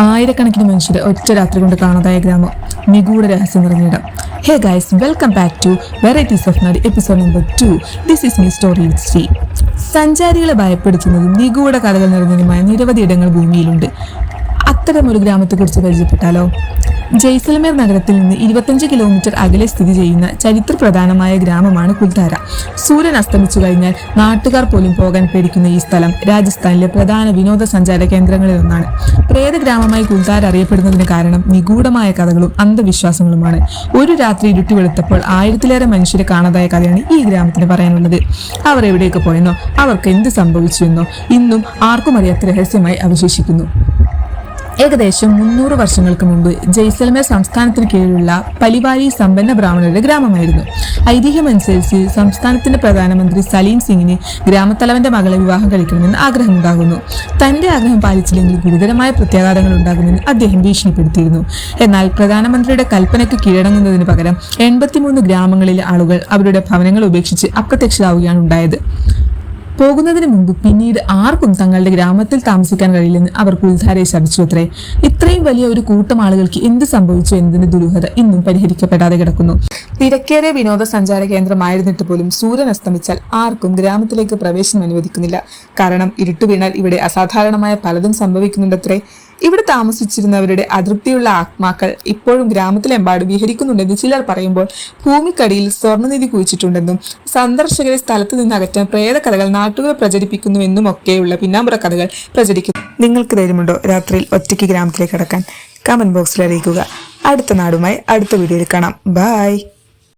ആയിരക്കണക്കിന് മനുഷ്യരെ ഒറ്റ രാത്രി കൊണ്ട് കാണാതായ ഗ്രാമം നിഗൂഢ രഹസ്യം നിറഞ്ഞിടം hey guys welcome back to varieties of നടി episode number two this is me story with Sree സഞ്ചാരികളെ ഭയപ്പെടുത്തുന്നതും നിഗൂഢ കഥകൾ നിറഞ്ഞതുമായ നിരവധി ഇടങ്ങൾ ഭൂമിയിലുണ്ട്. അത്തരമൊരു ഗ്രാമത്തെക്കുറിച്ച് പരിചയപ്പെട്ടാലോ? ജയ്സൽമേർ നഗരത്തിൽ നിന്ന് ഇരുപത്തഞ്ച് കിലോമീറ്റർ അകലെ സ്ഥിതി ചെയ്യുന്ന ചരിത്ര പ്രധാനമായ ഗ്രാമമാണ് കുൽധാര സൂര്യൻ അസ്തമിച്ചു കഴിഞ്ഞാൽ നാട്ടുകാർ പോലും പോകാൻ പേടിക്കുന്ന ഈ സ്ഥലം രാജസ്ഥാനിലെ പ്രധാന വിനോദസഞ്ചാര കേന്ദ്രങ്ങളിൽ ഒന്നാണ്. പ്രേത ഗ്രാമമായി കുൽധാര അറിയപ്പെടുന്നതിന് കാരണം നിഗൂഢമായ കഥകളും അന്ധവിശ്വാസങ്ങളുമാണ്. ഒരു രാത്രി ഇരുട്ടി വെളുത്തപ്പോൾ ആയിരത്തിലേറെ മനുഷ്യരെ കാണാതായ കഥയാണ് ഈ ഗ്രാമത്തിന് പറയാനുള്ളത്. അവർ എവിടെയൊക്കെ പോയെന്നോ അവർക്ക് എന്ത് സംഭവിച്ചു എന്നോ ഇന്നും ആർക്കും അറിയാത്ത രഹസ്യമായി അവശേഷിക്കുന്നു. ഏകദേശം മുന്നൂറ് വർഷങ്ങൾക്ക് മുമ്പ് ജയ്സൽമേർ സംസ്ഥാനത്തിന് കീഴിലുള്ള പലിവാരി സമ്പന്ന ബ്രാഹ്മണരുടെ ഗ്രാമമായിരുന്നു. ഐതിഹ്യമനുസരിച്ച് സംസ്ഥാനത്തിന്റെ പ്രധാനമന്ത്രി സലീം സിംഗിന് ഗ്രാമത്തലവന്റെ മകളെ വിവാഹം കഴിക്കണമെന്ന് ആഗ്രഹമുണ്ടാകുന്നു. തന്റെ ആഗ്രഹം പാലിച്ചില്ലെങ്കിൽ ഗുരുതരമായ പ്രത്യാഘാതങ്ങൾ ഉണ്ടാകുമെന്ന് അദ്ദേഹം ഭീഷണിപ്പെടുത്തിയിരുന്നു. എന്നാൽ പ്രധാനമന്ത്രിയുടെ കൽപ്പനയ്ക്ക് കീഴടങ്ങുന്നതിന് പകരം എൺപത്തിമൂന്ന് ഗ്രാമങ്ങളിലെ ആളുകൾ അവരുടെ ഭവനങ്ങൾ ഉപേക്ഷിച്ച് അപ്രത്യക്ഷരാവുകയാണ് ഉണ്ടായത്. പോകുന്നതിന് മുമ്പ് പിന്നീട് ആർക്കും തങ്ങളുടെ ഗ്രാമത്തിൽ താമസിക്കാൻ കഴിയില്ലെന്ന് അവർ കുൽധാരയെ ശപിച്ചു അത്രേ ഇത്രയും വലിയ ഒരു കൂട്ടം ആളുകൾക്ക് എന്ത് സംഭവിച്ചു എന്നതിന്റെ ദുരൂഹത ഇന്നും പരിഹരിക്കപ്പെടാതെ കിടക്കുന്നു. തിരക്കേറിയ വിനോദസഞ്ചാര കേന്ദ്രമായിരുന്നിട്ട് പോലും സൂര്യൻ അസ്തമിച്ചാൽ ആർക്കും ഗ്രാമത്തിലേക്ക് പ്രവേശനം അനുവദിക്കുന്നില്ല. കാരണം ഇരുട്ടു വീണാൽ ഇവിടെ അസാധാരണമായ പലതും സംഭവിക്കുന്നുണ്ടത്രേ. ഇവിടെ താമസിച്ചിരുന്നവരുടെ അതൃപ്തിയുള്ള ആത്മാക്കൾ ഇപ്പോഴും ഗ്രാമത്തിലെമ്പാടും വിഹരിക്കുന്നുണ്ടെന്ന് ചിലർ പറയുമ്പോൾ ഭൂമിക്കടിയിൽ സ്വർണനിധി കുഴിച്ചിട്ടുണ്ടെന്നും സന്ദർശകരെ സ്ഥലത്ത് നിന്ന് അകറ്റാൻ പ്രേതകഥകൾ നാട്ടുകാർ പ്രചരിപ്പിക്കുന്നുവെന്നും ഒക്കെയുള്ള പിന്നാമ്പുറ കഥകൾ പ്രചരിക്കുന്നു. നിങ്ങൾക്ക് ധൈര്യമുണ്ടോ രാത്രിയിൽ ഒറ്റയ്ക്ക് ഗ്രാമത്തിലേക്ക് കടക്കാൻ? കമന്റ് ബോക്സിൽ അറിയിക്കുക. അടുത്ത നാടുമായി അടുത്ത വീഡിയോയിൽ കാണാം. ബൈ